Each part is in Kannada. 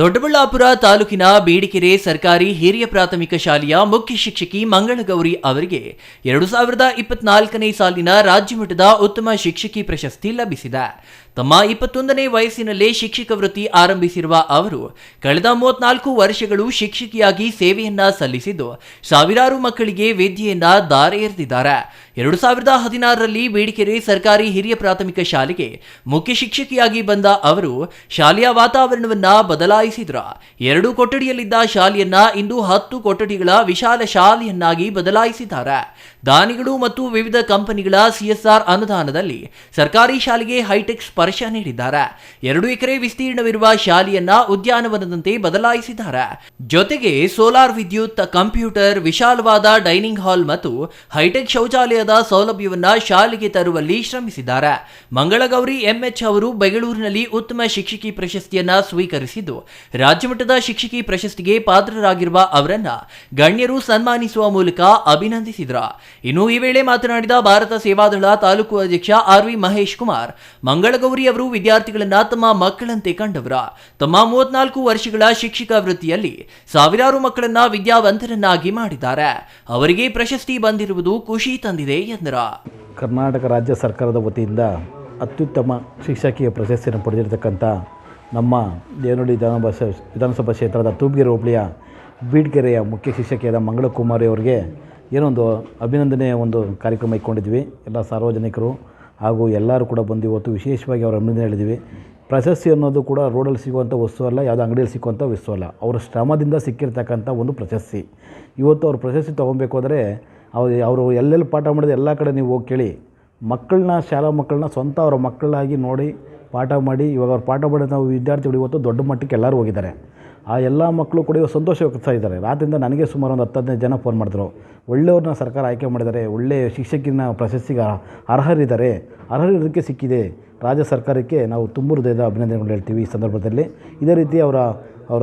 ದೊಡ್ಡಬಳ್ಳಾಪುರ ತಾಲೂಕಿನ ಬೇಡಿಕೆರೆ ಸರ್ಕಾರಿ ಹಿರಿಯ ಪ್ರಾಥಮಿಕ ಶಾಲೆಯ ಮುಖ್ಯ ಶಿಕ್ಷಕಿ ಮಂಗಳಗೌರಿ ಅವರಿಗೆ ಎರಡು ಸಾವಿರದ ಇಪ್ಪತ್ನಾಲ್ಕನೇ ಸಾಲಿನ ರಾಜ್ಯಮಟ್ಟದ ಉತ್ತಮ ಶಿಕ್ಷಕಿ ಪ್ರಶಸ್ತಿ ಲಭಿಸಿದೆ. ತಮ್ಮ ಇಪ್ಪತ್ತೊಂದನೇ ವಯಸ್ಸಿನಲ್ಲೇ ಶಿಕ್ಷಕ ವೃತ್ತಿ ಆರಂಭಿಸಿರುವ ಅವರು, ಕಳೆದ ಮೂವತ್ನಾಲ್ಕು ವರ್ಷಗಳು ಶಿಕ್ಷಕಿಯಾಗಿ ಸೇವೆಯನ್ನ ಸಲ್ಲಿಸಿದ್ದು, ಸಾವಿರಾರು ಮಕ್ಕಳಿಗೆ ವಿದ್ಯೆಯನ್ನ ದಾರೆ ಎರೆದಿದ್ದಾರೆ ಎರಡು ಸಾವಿರದ ಹದಿನಾರರಲ್ಲಿ ಬೇಡಿಕೆರೆ ಸರ್ಕಾರಿ ಹಿರಿಯ ಪ್ರಾಥಮಿಕ ಶಾಲೆಗೆ ಮುಖ್ಯ ಶಿಕ್ಷಕಿಯಾಗಿ ಬಂದ ಅವರು, ಶಾಲೆಯ ವಾತಾವರಣವನ್ನ ಬದಲಾಯಿಸಿದ್ರು. ಎರಡು ಕೊಠಡಿಯಲ್ಲಿದ್ದ ಶಾಲೆಯನ್ನ ಇಂದು ಹತ್ತು ಕೊಠಡಿಗಳ ವಿಶಾಲ ಶಾಲೆಯನ್ನಾಗಿ ಬದಲಾಯಿಸಿದ್ದಾರೆ. ದಾನಿಗಳು ಮತ್ತು ವಿವಿಧ ಕಂಪನಿಗಳ ಸಿಎಸ್ಆರ್ ಅನುದಾನದಲ್ಲಿ ಸರ್ಕಾರಿ ಶಾಲೆಗೆ ಹೈಟೆಕ್ ಸ್ಪರ್ಶ ನೀಡಿದ್ದಾರೆ. ಎರಡು ಎಕರೆ ವಿಸ್ತೀರ್ಣವಿರುವ ಶಾಲೆಯನ್ನ ಉದ್ಯಾನವನದಂತೆ ಬದಲಾಯಿಸಿದ್ದಾರೆ. ಜೊತೆಗೆ ಸೋಲಾರ್ ವಿದ್ಯುತ್, ಕಂಪ್ಯೂಟರ್, ವಿಶಾಲವಾದ ಡೈನಿಂಗ್ ಹಾಲ್ ಮತ್ತು ಹೈಟೆಕ್ ಶೌಚಾಲಯದ ಸೌಲಭ್ಯವನ್ನ ಶಾಲೆಗೆ ತರುವಲ್ಲಿ ಶ್ರಮಿಸಿದ್ದಾರೆ. ಮಂಗಳಗೌರಿ ಎಂಎಚ್ ಅವರು ಬೆಂಗಳೂರಿನಲ್ಲಿ ಉತ್ತಮ ಶಿಕ್ಷಕಿ ಪ್ರಶಸ್ತಿಯನ್ನ ಸ್ವೀಕರಿಸಿದ್ದು ರಾಜ್ಯಮಟ್ಟದ ಶಿಕ್ಷಕಿ ಪ್ರಶಸ್ತಿಗೆ ಪಾತ್ರರಾಗಿರುವ ಅವರನ್ನ ಗಣ್ಯರು ಸನ್ಮಾನಿಸುವ ಮೂಲಕ ಅಭಿನಂದಿಸಿದ್ರ. ಇನ್ನು ಈ ವೇಳೆ ಮಾತನಾಡಿದ ಭಾರತ ಸೇವಾದಳ ತಾಲೂಕು ಅಧ್ಯಕ್ಷ ಆರ್ ವಿ ಮಹೇಶ್ ಕುಮಾರ್, ಮಂಗಳಗೌರಿ ಅವರು ವಿದ್ಯಾರ್ಥಿಗಳನ್ನ ತಮ್ಮ ಮಕ್ಕಳಂತೆ ಕಂಡವರ. ತಮ್ಮ ಮೂವತ್ನಾಲ್ಕು ವರ್ಷಗಳ ಶಿಕ್ಷಕ ವೃತ್ತಿಯಲ್ಲಿ ಸಾವಿರಾರು ಮಕ್ಕಳನ್ನ ವಿದ್ಯಾವಂತರನ್ನಾಗಿ ಮಾಡಿದ್ದಾರೆ. ಅವರಿಗೆ ಪ್ರಶಸ್ತಿ ಬಂದಿರುವುದು ಖುಷಿ ತಂದಿದೆ ಎಂದರ. ಕರ್ನಾಟಕ ರಾಜ್ಯ ಸರ್ಕಾರದ ವತಿಯಿಂದ ಅತ್ಯುತ್ತಮ ಶಿಕ್ಷಕಿಯ ಪ್ರಶಸ್ತಿಯನ್ನು ಪಡೆದಿರತಕ್ಕಂಥ ನಮ್ಮ ದೇವನಹಳ್ಳಿ ವಿಧಾನಸಭಾ ವಿಧಾನಸಭಾ ಕ್ಷೇತ್ರದ ತೂಪ್ಗೆರೆ ಹೋಬಳಿಯ ಬೀಡ್ಗೆರೆಯ ಮುಖ್ಯ ಶಿಕ್ಷಕಿಯಾದ ಮಂಗಳಕುಮಾರಿ ಅವರಿಗೆ ಏನೊಂದು ಅಭಿನಂದನೆಯ ಒಂದು ಕಾರ್ಯಕ್ರಮ ಇಟ್ಕೊಂಡಿದ್ವಿ. ಎಲ್ಲ ಸಾರ್ವಜನಿಕರು ಹಾಗೂ ಎಲ್ಲರೂ ಕೂಡ ಬಂದು ಇವತ್ತು ವಿಶೇಷವಾಗಿ ಅವರ ಅಭಿನಂದನೆ ಹೇಳಿದ್ವಿ ಪ್ರಶಸ್ತಿ ಅನ್ನೋದು ಕೂಡ ರೋಡಲ್ಲಿ ಸಿಗುವಂಥ ವಸ್ತು ಅಲ್ಲ, ಯಾವುದೋ ಅಂಗಡಿಯಲ್ಲಿ ಸಿಗುವಂಥ ವಸ್ತು ಅಲ್ಲ. ಅವರ ಶ್ರಮದಿಂದ ಸಿಕ್ಕಿರ್ತಕ್ಕಂಥ ಒಂದು ಪ್ರಶಸ್ತಿ. ಇವತ್ತು ಅವ್ರ ಪ್ರಶಸ್ತಿ ತೊಗೊಬೇಕು ಅಂದರೆ ಅವ್ರು ಅವರು ಎಲ್ಲೆಲ್ಲಿ ಪಾಠ ಮಾಡಿದ ಎಲ್ಲ ಕಡೆ ನೀವು ಹೋಗಿ ಕೇಳಿ. ಮಕ್ಕಳನ್ನ, ಶಾಲಾ ಮಕ್ಕಳನ್ನ ಸ್ವಂತ ಅವರ ಮಕ್ಕಳಾಗಿ ನೋಡಿ ಪಾಠ ಮಾಡಿ. ಇವಾಗ ಅವ್ರು ಪಾಠ ಮಾಡಿದ ನಾವು ವಿದ್ಯಾರ್ಥಿಗಳು ಇವತ್ತು ದೊಡ್ಡ ಮಟ್ಟಕ್ಕೆ ಎಲ್ಲರೂ ಹೋಗಿದ್ದಾರೆ. ಆ ಎಲ್ಲ ಮಕ್ಕಳು ಕೂಡ ಇವಾಗ ಸಂತೋಷ ವ್ಯಕ್ತಿಸ್ತಾ ಇದ್ದಾರೆ. ಆದ್ದರಿಂದ ನನಗೆ ಸುಮಾರು ಒಂದು ಹತ್ತು ಹದಿನೈದು ಜನ ಫೋನ್ ಮಾಡಿದ್ರು. ಒಳ್ಳೆಯವ್ರನ್ನ ಸರ್ಕಾರ ಆಯ್ಕೆ ಮಾಡಿದ್ದಾರೆ ಒಳ್ಳೆಯ ಶಿಕ್ಷಕಿನ ಪ್ರಶಸ್ತಿಗೆ ಅರ್ಹರಿದ್ದಾರೆ. ಅರ್ಹರಿದ್ದಕ್ಕೆ ಸಿಕ್ಕಿದೆ. ರಾಜ್ಯ ಸರ್ಕಾರಕ್ಕೆ ನಾವು ತುಂಬ ಹೃದಯದ ಅಭಿನಂದನೆಗಳು ಹೇಳ್ತೀವಿ ಈ ಸಂದರ್ಭದಲ್ಲಿ. ಇದೇ ರೀತಿ ಅವರ ಅವರ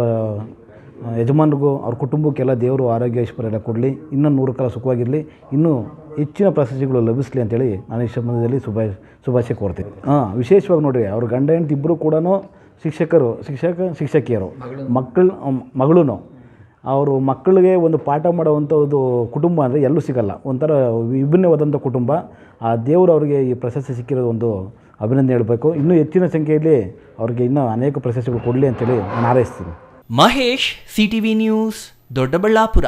ಯಜಮಾನರಿಗೂ, ಅವ್ರ ಕುಟುಂಬಕ್ಕೆಲ್ಲ ದೇವರು ಆರೋಗ್ಯ ಐಶ್ವರ್ಯ ಕೊಡಲಿ. ಇನ್ನೂ ನೂರು ಕಾಲ ಸುಖವಾಗಿರಲಿ. ಇನ್ನೂ ಹೆಚ್ಚಿನ ಪ್ರಶಸ್ತಿಗಳು ಲಭಿಸಲಿ ಅಂತೇಳಿ ನಾನು ಈ ಸಂಬಂಧದಲ್ಲಿ ಶುಭ, ಶುಭಾಶಯ ಕೋರ್ತೀನಿ. ಹಾಂ, ವಿಶೇಷವಾಗಿ ನೋಡಿರಿ, ಅವ್ರ ಗಂಡ ಹೆಂಡತಿ ಇಬ್ಬರು ಕೂಡ ಶಿಕ್ಷಕರು, ಶಿಕ್ಷಕ, ಶಿಕ್ಷಕಿಯರು, ಮಕ್ಕಳು ಮಗಳೂ ಅವರು ಮಕ್ಕಳಿಗೆ ಒಂದು ಪಾಠ ಮಾಡುವಂಥದ್ದು ಕುಟುಂಬ ಅಂದರೆ ಎಲ್ಲೂ ಸಿಗಲ್ಲ. ಒಂಥರ ವಿಭಿನ್ನವಾದಂಥ ಕುಟುಂಬ. ಆ ದೇವರು ಅವರಿಗೆ ಈ ಪ್ರಶಸ್ತಿ ಸಿಕ್ಕಿರೋದು ಒಂದು ಅಭಿನಂದನೆ ಹೇಳಬೇಕು. ಇನ್ನೂ ಹೆಚ್ಚಿನ ಸಂಖ್ಯೆಯಲ್ಲಿ ಅವ್ರಿಗೆ ಇನ್ನೂ ಅನೇಕ ಪ್ರಶಸ್ತಿಗಳು ಕೊಡಲಿ ಅಂತೇಳಿ ನಾನು ಹಾರೈಸ್ತೀನಿ. Mahesh V news Doddaballapura.